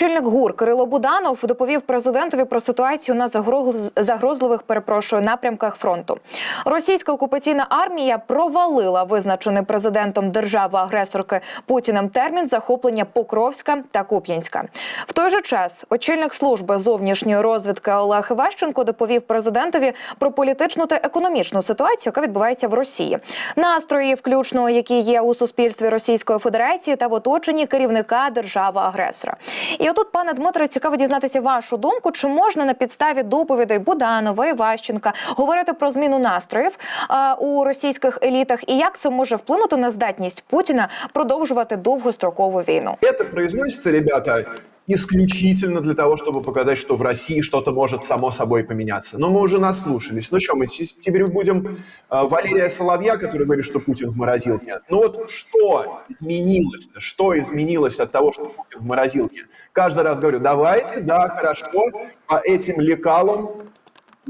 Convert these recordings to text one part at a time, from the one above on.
Очільник ГУР Кирило Буданов доповів президентові про ситуацію на загроз- загрозливих перепрошую напрямках фронту. Російська окупаційна армія провалила визначений президентом держави-агресорки Путіним термін захоплення Покровська та Куп'янська. В той же час очільник служби зовнішньої розвідки Олег Іващенко доповів президентові про політичну та економічну ситуацію, яка відбувається в Росії. Настрої, включно які є у суспільстві Російської Федерації та в оточенні керівника держави-агресора. І отут, пане Дмитре, цікаво дізнатися вашу думку, чи можна на підставі доповідей Буданова і Ващенка говорити про зміну настроїв у російських елітах, і як це може вплинути на здатність Путіна продовжувати довгострокову війну? Це произносится, ребята, исключительно для того, чтобы показать, что в России что-то может само собой поменяться. Но мы уже наслушались. Ну что, мы теперь будем э, Валерия Соловья, который говорит, что Путин в морозилке. Ну вот что изменилось? Что изменилось от того, что Путин в морозилке? Каждый раз говорю, давайте, да, хорошо, по этим лекалам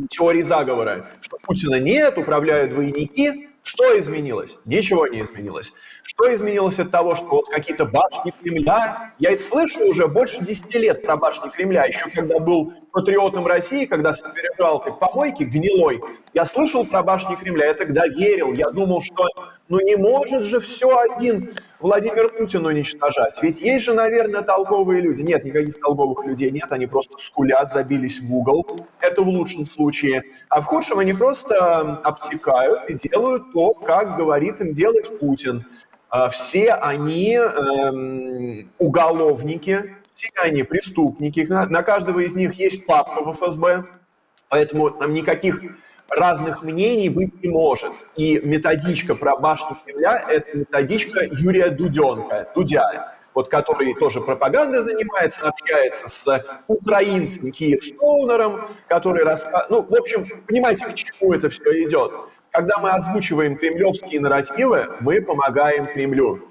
теории заговора, что Путина нет, управляют двойники. Что изменилось? Ничего не изменилось. Что изменилось от того, что вот какие-то башни Кремля... Я это слышу уже больше 10 лет про башни Кремля. Еще когда был патриотом России, когда собирал ты помойки гнилой, я слышал про башни Кремля, я тогда верил. Я думал, что ну не может же все один Владимир Путин уничтожать. Ведь есть же, наверное, толковые люди. Нет, никаких толковых людей нет, они просто скулят, забились в угол. Это в лучшем случае. А в худшем они просто обтекают и делают то, как говорит им делать Путин. А, Все они эм, уголовники, все они преступники. На каждого из них есть папка в ФСБ, поэтому там никаких разных мнений быть не может. И методичка про башню Кремля – это методичка Юрия Дуденко, Дудя, вот который тоже пропагандой занимается, общается с украинцем Киев Стоунером, который рассказывает... Ну, в общем, понимаете, к чему это все идет. Когда мы озвучиваем кремлевские нарративы, мы помогаем Кремлю.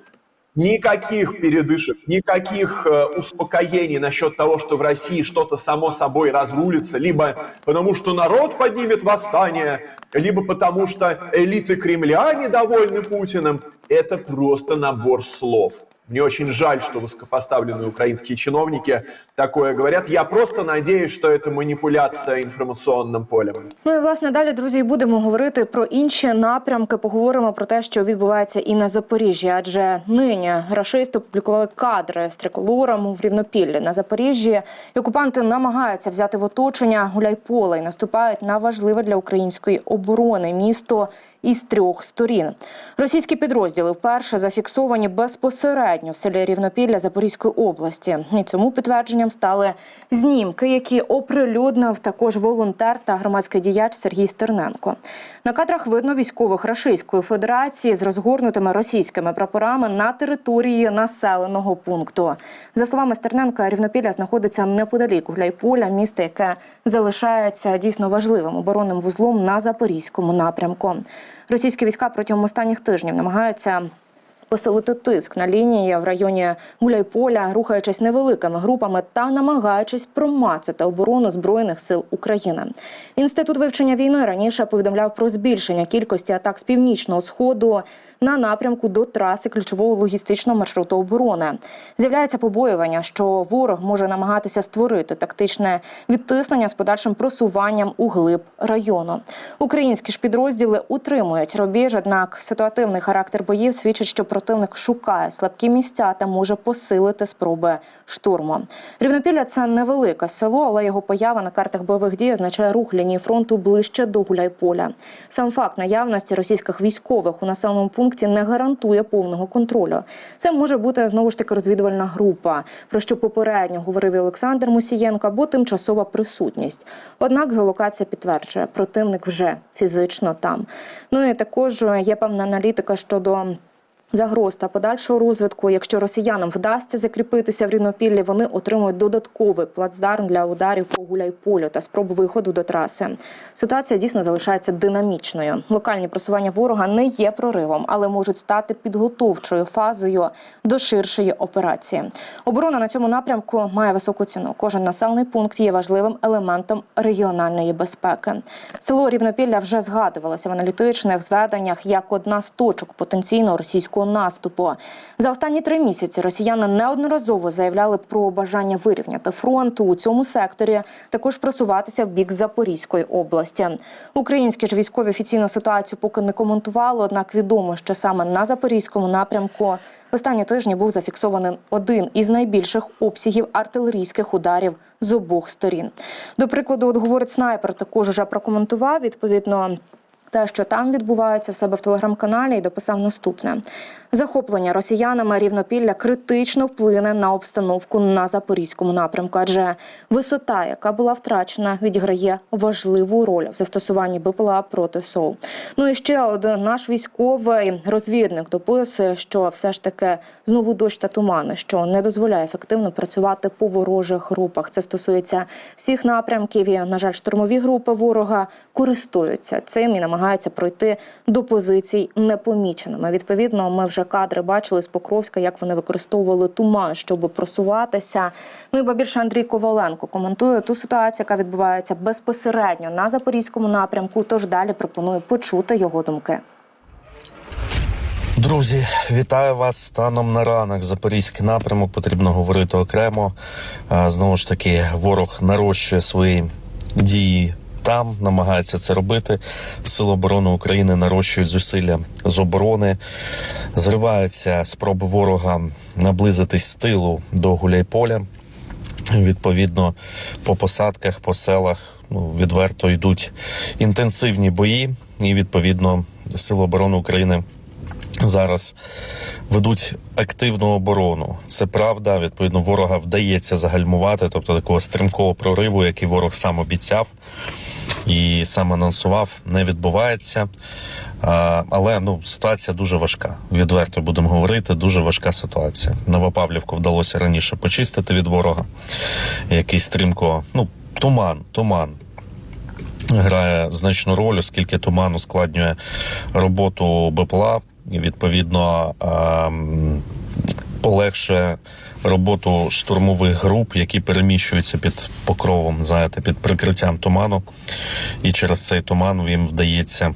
Никаких передышек, никаких э, успокоений насчет того, что в России что-то само собой разрулится, либо потому что народ поднимет восстание, либо потому что элиты Кремля недовольны Путиным. Это просто набор слов. Мне очень жаль, что высокопоставленные украинские чиновники такое говорят. Я просто надеюсь, что это манипуляция информационным полем. Ну і власне далі, друзі, і будемо говорити про інші напрямки. Поговоримо про те, що відбувається і на Запоріжжі, адже нині рашисти опублікували кадри з триколором в Рівнопіллі на Запоріжжі. І окупанти намагаються взяти в оточення Гуляйполе і наступають на важливе для української оборони місто. Із трьох сторін російські підрозділи вперше зафіксовані безпосередньо в селі Рівнопілля Запорізької області. І цьому підтвердженням стали знімки, які оприлюднив також волонтер та громадський діяч Сергій Стерненко. На кадрах видно військових Рашистської Федерації з розгорнутими російськими прапорами на території населеного пункту. За словами Стерненка, Рівнопілля знаходиться неподалік Гуляйполя, місто, яке залишається дійсно важливим оборонним вузлом на запорізькому напрямку. Російські війська протягом останніх тижнів намагаються посилити тиск на лінії в районі Гуляйполя, рухаючись невеликими групами та намагаючись промацати оборону збройних сил України. Інститут вивчення війни раніше повідомляв про збільшення кількості атак з північного сходу на напрямку до траси ключового логістичного маршруту оборони. З'являється побоювання, що ворог може намагатися створити тактичне відтиснення з подальшим просуванням у глиб району. Українські ж підрозділи утримують рубіж, однак ситуативний характер боїв свідчить, що противник шукає слабкі місця та може посилити спроби штурму. Рівнопілля це невелике село, але його поява на картах бойових дій означає рух лінії фронту ближче до Гуляйполя. Сам факт наявності російських військових у населеному пункті не гарантує повного контролю. Це може бути знову ж таки розвідувальна група, про що попередньо говорив Олександр Мусієнко, або тимчасова присутність. Однак геолокація підтверджує, противник вже фізично там. Ну і також є певна аналітика щодо. Загроз та подальшого розвитку, якщо росіянам вдасться закріпитися в Рівнопіллі, вони отримують додатковий плацдарм для ударів по гуляйполю та спроб виходу до траси. Ситуація дійсно залишається динамічною. Локальні просування ворога не є проривом, але можуть стати підготовчою фазою до ширшої операції. Оборона на цьому напрямку має високу ціну. Кожен населений пункт є важливим елементом регіональної безпеки. Село Рівнопілля вже згадувалося в аналітичних зведеннях як одна з точок потенційного російського наступу. За останні три місяці росіяни неодноразово заявляли про бажання вирівняти фронт у цьому секторі, також просуватися в бік Запорізької області. Українські ж військові офіційну ситуацію поки не коментували, однак відомо, що саме на запорізькому напрямку в останні тижні був зафіксований один із найбільших обсягів артилерійських ударів з обох сторін. До прикладу, от говорить снайпер, також уже прокоментував відповідно. Те, що там відбувається в себе в телеграм-каналі, і дописав наступне: захоплення росіянами рівнопілля критично вплине на обстановку на запорізькому напрямку, адже висота, яка була втрачена, відіграє важливу роль в застосуванні БПЛА проти СОУ. Ну і ще один наш військовий розвідник дописує, що все ж таки знову дощ та тумани, що не дозволяє ефективно працювати по ворожих групах. Це стосується всіх напрямків. І, на жаль, штурмові групи ворога користуються цим і намагаються пройти до позицій непоміченими. Відповідно, ми вже кадри бачили з Покровська, як вони використовували туман, щоб просуватися. Ну і ба більше Андрій Коваленко коментує ту ситуацію, яка відбувається безпосередньо на запорізькому напрямку. Тож далі пропоную почути його думки. Друзі, вітаю вас станом на ранок. Запорізький напрямок потрібно говорити окремо. Знову ж таки, ворог нарощує свої дії там, намагається це робити. Сили оборони України нарощують зусилля з оборони. Зриваються спроби ворога наблизитись з тилу до Гуляйполя. Відповідно, по посадках, по селах ну, відверто йдуть інтенсивні бої, і відповідно Сили оборони України зараз ведуть активну оборону. Це правда. Відповідно, ворога вдається загальмувати, тобто такого стрімкого прориву, який ворог сам обіцяв і сам анонсував, не відбувається. Але ну ситуація дуже важка. Відверто будемо говорити. Дуже важка ситуація. Новопавлівку вдалося раніше почистити від ворога, який стрімко, ну туман, туман. Грає значну роль, оскільки туман ускладнює роботу БПЛА і відповідно полегшує роботу штурмових груп, які переміщуються під покровом, знаєте, під прикриттям туману, і через цей туман їм вдається.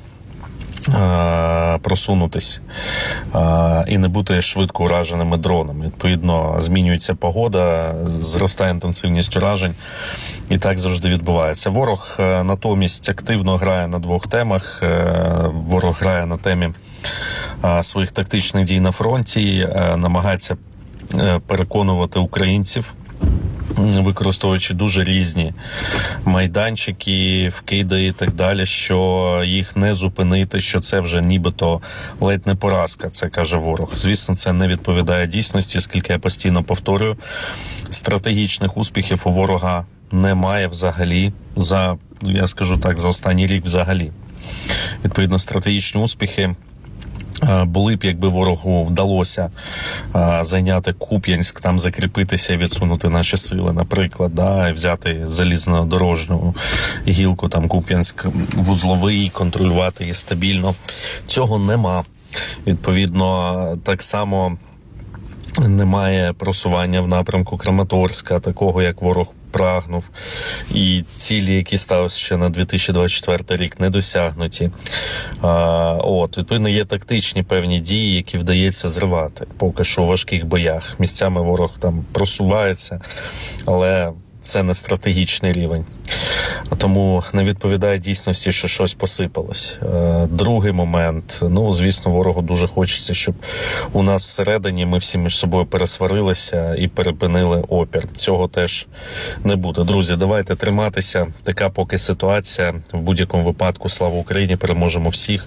е, Просунутись е, і не бути швидко ураженими дронами. Відповідно, змінюється погода, зростає інтенсивність уражень, і так завжди відбувається. Ворог е, натомість активно грає на двох темах. Ворог грає на темі своїх тактичних дій на фронті, е, намагається е, переконувати українців. Використовуючи дуже різні майданчики, вкиди і так далі, що їх не зупинити, що це вже нібито ледь не поразка, це каже ворог. Звісно, це не відповідає дійсності, оскільки я постійно повторюю, стратегічних успіхів у ворога немає взагалі за я скажу так, за останній рік взагалі. Відповідно, стратегічні успіхи. Е, Були б, якби ворогу вдалося е, зайняти Куп'янськ, там закріпитися і відсунути наші сили, наприклад, да, і взяти залізнодорожню гілку, там Куп'янськ вузловий, контролювати її стабільно. Цього нема. Відповідно, так само немає просування в напрямку Краматорська, такого як ворог прагнув, і цілі, які ставився ще на 2024 рік, не досягнуті. А, от відповідно є тактичні певні дії, які вдається зривати. Поки що у важких боях. Місцями ворог там просувається, але це не стратегічний рівень. Тому не відповідає дійсності, що щось посипалось. Е, Другий момент. Ну звісно, ворогу дуже хочеться, щоб у нас всередині ми всі між собою пересварилися і перепинили опір. Цього теж не буде. Друзі, давайте триматися. Така поки ситуація. В будь-якому випадку слава Україні! Переможемо всіх.